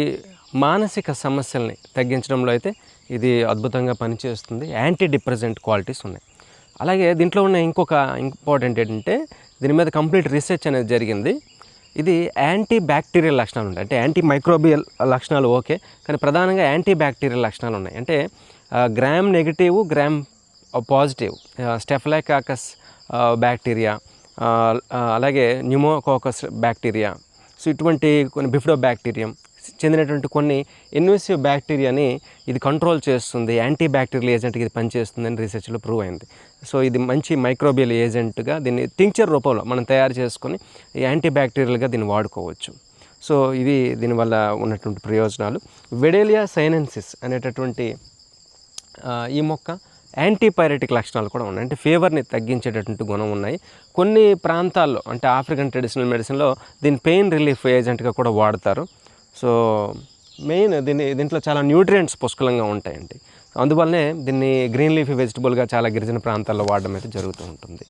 ఈ మానసిక సమస్యల్ని తగ్గించడంలో అయితే ఇది అద్భుతంగా పనిచేస్తుంది. యాంటీ డిప్రెజెంట్ క్వాలిటీస్ ఉన్నాయి. అలాగే దీంట్లో ఉన్న ఇంకొక ఇంపార్టెంట్ ఏంటంటే దీని మీద కంప్లీట్ రీసెర్చ్ అనేది జరిగింది. ఇది యాంటీ బ్యాక్టీరియల్ లక్షణాలు ఉంటాయి. అంటే యాంటీ మైక్రోబియల్ లక్షణాలు ఓకే కానీ ప్రధానంగా యాంటీ బ్యాక్టీరియల్ లక్షణాలు ఉన్నాయి. అంటే gram negative gram positive staphylococcus bacteria అలాగే న్యూమోకోకస్ బ్యాక్టీరియా సో ఇటువంటి కొన్ని బిఫ్డో బ్యాక్టీరియం చెందినటువంటి కొన్ని ఇన్వెసివ్ బ్యాక్టీరియాని ఇది కంట్రోల్ చేస్తుంది. యాంటీ బ్యాక్టీరియల్ ఏజెంట్కి ఇది పనిచేస్తుందని రీసెర్చ్లో ప్రూవ్ అయింది. సో ఇది మంచి మైక్రోబియల్ ఏజెంట్గా దీన్ని టింక్చర్ రూపంలో మనం తయారు చేసుకొని యాంటీ బ్యాక్టీరియల్గా దీన్ని వాడుకోవచ్చు. సో ఇవి దీనివల్ల ఉన్నటువంటి ప్రయోజనాలు. వెడేలియా సైనెన్సిస్ అనేటటువంటి ఈ మొక్క యాంటీపైరెటిక్ లక్షణాలు కూడా ఉన్నాయి. అంటే ఫీవర్ని తగ్గించేటటువంటి గుణం ఉన్నాయి. కొన్ని ప్రాంతాల్లో అంటే ఆఫ్రికన్ ట్రెడిషనల్ మెడిసిన్లో దీని పెయిన్ రిలీఫ్ ఏజెంట్గా కూడా వాడతారు. సో మెయిన్ దీని దీంట్లో చాలా న్యూట్రియంట్స్ పుష్కలంగా ఉంటాయండి. అందువల్లనే దీన్ని గ్రీన్ లీఫీ వెజిటబుల్గా చాలా గిరిజన ప్రాంతాల్లో వాడడం అయితే జరుగుతూ ఉంటుంది.